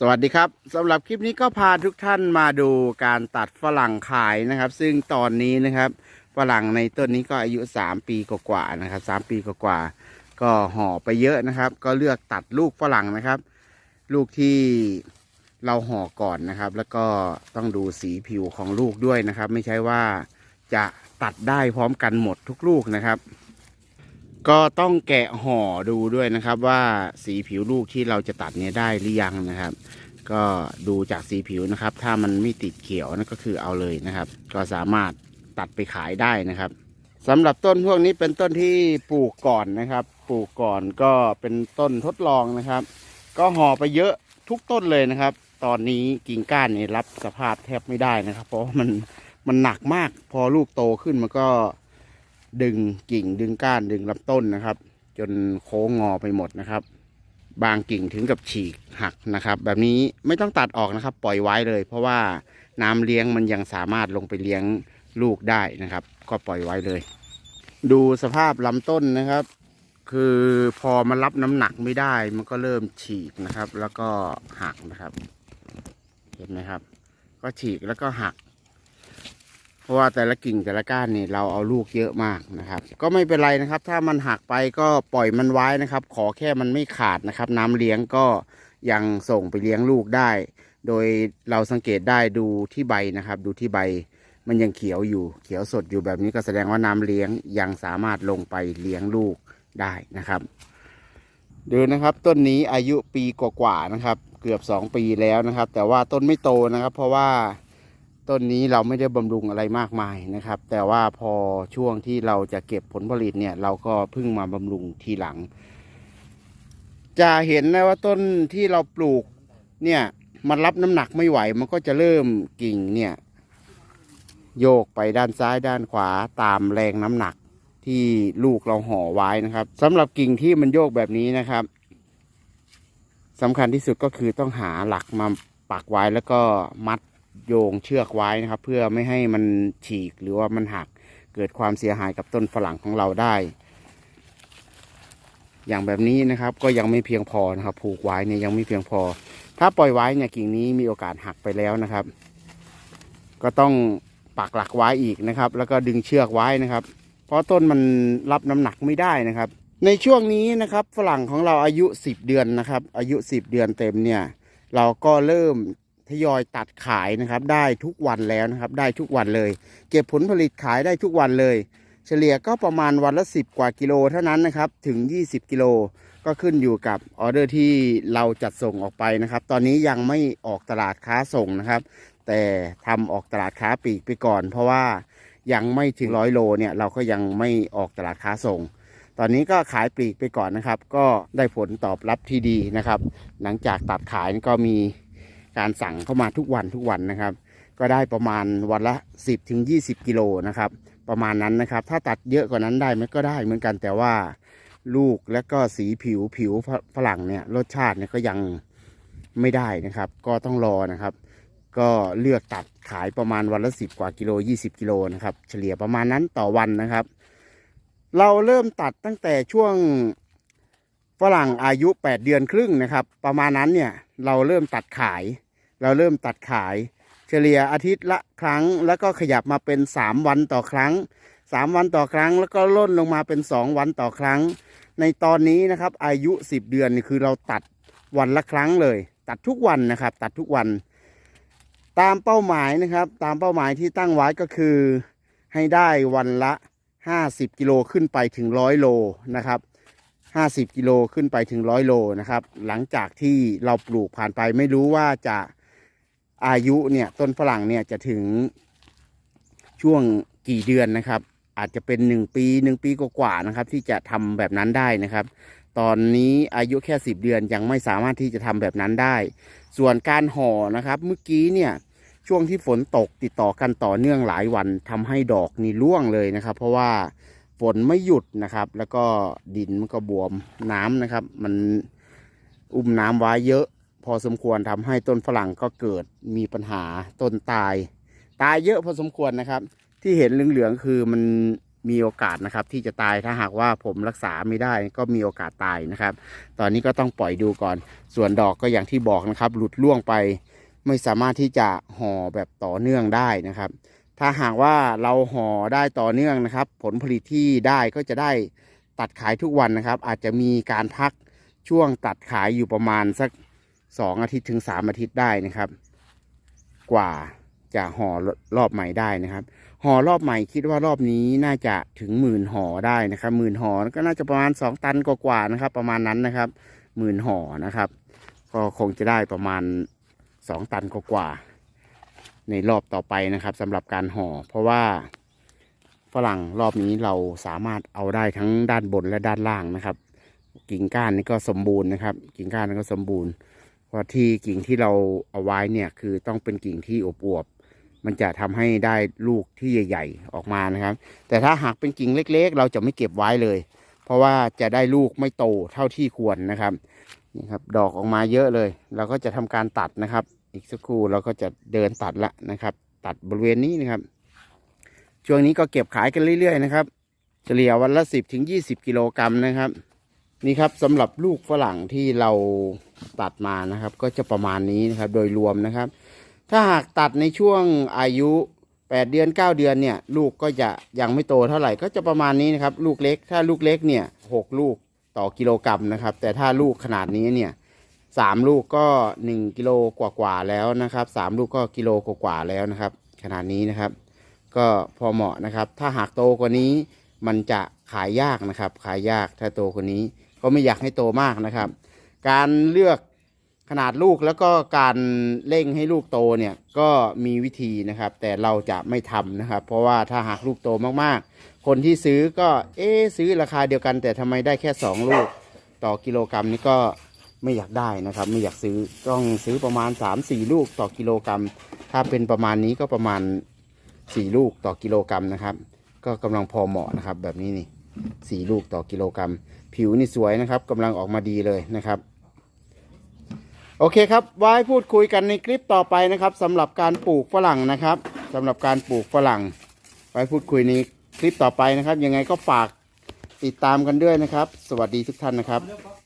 สวัสดีครับสำหรับคลิปนี้ก็พาทุกท่านมาดูการตัดฝรั่งขายนะครับ ซึ่งตอนนี้นะครับฝรั่งในต้นนี้ก็อายุ 3 ปีกว่าๆนะครับ 3 ปีกว่าๆก็ห่อไปเยอะนะครับ ก็เลือกตัดลูกฝรั่งนะครับ ลูกที่เราห่อก่อนนะครับ แล้วก็ต้องดูสีผิวของลูกด้วยนะครับ ไม่ใช่ว่าจะตัดได้พร้อมกันหมดทุกลูกนะครับ ก็ต้องแกะห่อดูด้วยนะครับว่าสีผิวลูกที่เราจะตัดเนี่ยได้หรือยังนะครับ ก็ดูจากสีผิวนะครับ ถ้ามันไม่ติดเขียวนั่นก็คือเอาเลยนะครับ ก็สามารถตัดไปขายได้นะครับสำหรับต้นพวกนี้เป็นต้นที่ปลูกก่อนนะครับ ปลูกก่อนก็เป็นต้นทดลองนะครับ ก็ห่อไปเยอะทุกต้นเลยนะครับ ตอนนี้กิ่งก้านนี่รับสภาพแทบไม่ได้นะครับ เพราะมันมันหนักมากพอลูกโตขึ้นมันก็ ดึงกิ่งดึงก้านดึงลำต้นนะครับ จนโค้งงอไปหมดนะครับ บางกิ่งถึงกับฉีกหักนะครับ แบบนี้ไม่ต้องตัดออกนะครับ ปล่อยไว้เลย เพราะว่าน้ำเลี้ยงมันยังสามารถลงไปเลี้ยงลูกได้นะครับ ก็ปล่อยไว้เลย ดูสภาพลำต้นนะครับ คือพอมันรับน้ำหนักไม่ได้มันก็เริ่มฉีกนะครับ แล้วก็หักนะครับ เห็นไหมครับ ก็ฉีกแล้วก็หัก เพราะว่าแต่ละกิ่งแต่ละก้านนี่เราเอาลูกเยอะมากนะครับ ก็ไม่เป็นไรนะครับ ถ้ามันหักไปก็ปล่อยมันไว้นะครับ ขอแค่มันไม่ขาดนะครับ น้ำเลี้ยงก็ยังส่งไปเลี้ยงลูกได้ โดยเราสังเกตได้ดูที่ใบนะครับ ดูที่ใบมันยังเขียวอยู่เขียวสดอยู่แบบนี้ก็แสดงว่าน้ำเลี้ยงยังสามารถลงไปเลี้ยงลูกได้นะครับดูนะครับต้นนี้อายุปีกว่าๆนะครับ เกือบสองปีแล้วนะครับ แต่ว่าต้นไม่โตนะครับ เพราะว่า ต้นนี้เราไม่ได้บำรุงอะไรมากมายนะครับ แต่ว่าพอช่วงที่เราจะเก็บผลผลิตเนี่ย เราก็เพิ่งมาบำรุงทีหลัง จะเห็นนะว่าต้นที่เราปลูกเนี่ยมันรับน้ำหนักไม่ไหว มันก็จะเริ่มกิ่งเนี่ย โยกไปด้านซ้ายด้านขวาตามแรงน้ำหนักที่ลูกเราห่อไว้นะครับสำหรับกิ่งที่มันโยกแบบนี้นะครับสำคัญที่สุดก็คือต้องหาหลักมาปักไว้แล้วก็มัด โยงเชือกไว้นะครับ เพื่อไม่ให้มันฉีกหรือว่ามันหักเกิดความเสียหายกับต้นฝรั่งของเราได้ อย่างแบบนี้นะครับก็ยังไม่เพียงพอนะครับ ผูกไว้เนี่ยยังไม่เพียงพอ ถ้าปล่อยไว้เนี่ยกิ่งนี้มีโอกาสหักไปแล้วนะครับ ก็ต้องปักหลักไว้อีกนะครับ แล้วก็ดึงเชือกไว้นะครับ เพราะต้นมันรับน้ำหนักไม่ได้นะครับ ในช่วงนี้นะครับฝรั่งของเราอายุ 10 เดือนนะครับ อายุ 10 เดือนเต็มเนี่ย เราก็เริ่ม ทยอยตัดขายนะครับ ได้ทุกวันแล้วนะครับ ได้ทุกวันเลย เก็บผลผลิตขายได้ทุกวันเลย เฉลี่ยก็ประมาณวันละ 10 กว่ากิโลเท่านั้นนะครับ ถึง 20 กิโลก็ขึ้นอยู่กับออเดอร์ที่เราจัดส่งออกไปนะครับ ตอนนี้ยังไม่ออกตลาดค้าส่งนะครับ แต่ทำออกตลาดค้าปลีกไปก่อน เพราะว่ายังไม่ถึงร้อยโลเนี่ยเราก็ยังไม่ออกตลาดค้าส่ง ตอนนี้ก็ขายปลีกไปก่อนนะครับ ก็ได้ผลตอบรับที่ดีนะครับ หลังจากตัดขายก็มี การสั่งเข้ามาทุกวันทุกวันนะครับ ก็ได้ประมาณวันละ 10ถึง20 กิโลนะครับ ประมาณนั้นนะครับ ถ้าตัดเยอะกว่านั้นได้ไหมก็ได้เหมือนกันแต่ว่าลูกและก็สีผิวผิวฝฝรั่งเนี่ยรสชาติเนี่ยก็ยังไม่ได้นะครับ ก็ต้องรอนะครับ ก็เลือกตัดขายประมาณวันละ 10 กว่ากิโล 20 กิโลนะครับ เฉลี่ยประมาณนั้นต่อวันนะครับ เราเริ่มตัดตั้งแต่ช่วงฝรั่งอายุ 8 เดือนครึ่งนะครับ ประมาณนั้นเนี่ยเราเริ่มตัดขาย เราเริ่มตัดขาย เฉลี่ยอาทิตย์ละครั้ง แล้วก็ขยับมาเป็น 3 วันต่อครั้ง 3 วันต่อครั้ง แล้วก็ล่นลงมาเป็น 2 วันต่อครั้ง ในตอนนี้นะครับอายุ 10 เดือนนี่คือเราตัดวันละครั้งเลย ตัดทุกวันนะครับ ตัดทุกวัน ตามเป้าหมายนะครับ ตามเป้าหมายที่ตั้งไว้ก็คือ ให้ได้วันละ 50 กิโลขึ้นไปถึง 100 โลนะครับ50 กิโลขึ้นไปถึง 100 โลนะครับ หลังจากที่เราปลูกผ่านไปไม่รู้ว่าจะ อายุเนี่ยต้นฝรั่งเนี่ยจะถึงช่วงกี่เดือนนะครับ อาจจะเป็น1ปี1ปีกว่าๆนะครับ ที่จะทำแบบนั้นได้นะครับ ตอนนี้อายุแค่10เดือนยังไม่สามารถที่จะทำแบบนั้นได้ ส่วนการห่อนะครับเมื่อกี้เนี่ยช่วงที่ฝนตกติดต่อกันต่อเนื่องหลายวันทำให้ดอกนี่ร่วงเลยนะครับ เพราะว่าฝนไม่หยุดนะครับ แล้วก็ดินมันก็บวมน้ำนะครับ มันอุ้มน้ำไว้เยอะ พอสมควรทำให้ต้นฝรั่งก็เกิดมีปัญหาต้นตาย ตายเยอะพอสมควรนะครับ ที่เห็นเหลืองๆคือมันมีโอกาสนะครับ ที่จะตายถ้าหากว่าผมรักษาไม่ได้ก็มีโอกาสตายนะครับ ตอนนี้ก็ต้องปล่อยดูก่อน ส่วนดอกก็อย่างที่บอกนะครับ หลุดล่วงไป ไม่สามารถที่จะห่อแบบต่อเนื่องได้นะครับ ถ้าหากว่าเราห่อได้ต่อเนื่องนะครับ ผลผลิตที่ได้ก็จะได้ตัดขายทุกวันนะครับ อาจจะมีการพักช่วงตัดขายอยู่ประมาณสัก สองอาทิตย์ถึงสามอาทิตย์ได้นะครับ กว่าจะห่อรอบใหม่ได้นะครับ ห่อรอบใหม่คิดว่ารอบนี้น่าจะถึงหมื่นห่อได้นะครับหมื่นห่อก็น่าจะประมาณสองตันกว่าๆนะครับ ประมาณนั้นนะครับหมื่นห่อนะครับ ก็คงจะได้ประมาณสองตันกว่าๆในรอบต่อไปนะครับสำหรับการห่อ เพราะว่าฝรั่งรอบนี้เราสามารถเอาได้ทั้งด้านบนและด้านล่างนะครับ กิ่งก้านนี่ก็สมบูรณ์นะครับ กิ่งก้านก็สมบูรณ์ เพราะที่กิ่งที่เราเอาไว้เนี่ยคือต้องเป็นกิ่งที่อวบๆมันจะทำให้ได้ลูกที่ใหญ่ ๆ ออกมานะครับ แต่ถ้าหากเป็นกิ่งเล็ก ๆ เราจะไม่เก็บไว้เลย เพราะว่าจะได้ลูกไม่โตเท่าที่ควรนะครับนี่ครับ ดอกออกมาเยอะเลย เราก็จะทำการตัดนะครับ อีกสักครู่เราก็จะเดินตัดละนะครับ ตัดบริเวณนี้นะครับ ช่วงนี้ก็เก็บขายกันเรื่อย ๆ นะครับ เฉลี่ยวันละสิบถึงยี่สิบกิโลกรัมนะครับ นี่ครับสำหรับลูกฝรั่งที่เราตัดมานะครับ ก็จะประมาณนี้นะครับโดยรวมนะครับ ถ้าหากตัดในช่วงอายุ 8 เดือน 9 เดือนเนี่ย ลูกก็จะยังไม่โตเท่าไหร่ก็จะประมาณนี้นะครับ ลูกเล็ก ถ้าลูกเล็กเนี่ย6ลูกต่อกิโลกรัมนะครับ แต่ถ้าลูกขนาดนี้เนี่ยสามลูกก็ 1กิโลกว่าๆแล้วนะครับสามลูกก็กิโลกว่าๆแล้วนะครับ ขนาดนี้นะครับ ก็พอเหมาะนะครับ ถ้าหากโตกว่านี้มันจะขายยากนะครับ ขายยากถ้าโตกว่านี้ ก็ไม่อยากให้โตมากนะครับ การเลือกขนาดลูกแล้วก็การเร่งให้ลูกโตเนี่ยก็มีวิธีนะครับ แต่เราจะไม่ทำนะครับ เพราะว่าถ้าหากลูกโตมากๆ คนที่ซื้อก็เอ๊ซื้อราคาเดียวกัน แต่ทำไมได้แค่ 2 ลูกต่อกิโลกรัมนี่ก็ไม่อยากได้นะครับ ไม่อยากซื้อต้องซื้อประมาณ 3-4 ลูกต่อกิโลกรัม ถ้าเป็นประมาณนี้ก็ประมาณ 4 ลูกต่อกิโลกรัมนะครับ ก็กำลังพอเหมาะนะครับ แบบนี้นี่สี่ลูกต่อกิโลกรัม ผิวนี่สวยนะครับกำลังออกมาดีเลยนะครับ โอเคครับ ไว้พูดคุยกันในคลิปต่อไปนะครับสำหรับการปลูกฝรั่งนะครับสำหรับการปลูกฝรั่ง ไว้พูดคุยในคลิปต่อไปนะครับ ยังไงก็ฝากติดตามกันด้วยนะครับ สวัสดีทุกท่านนะครับ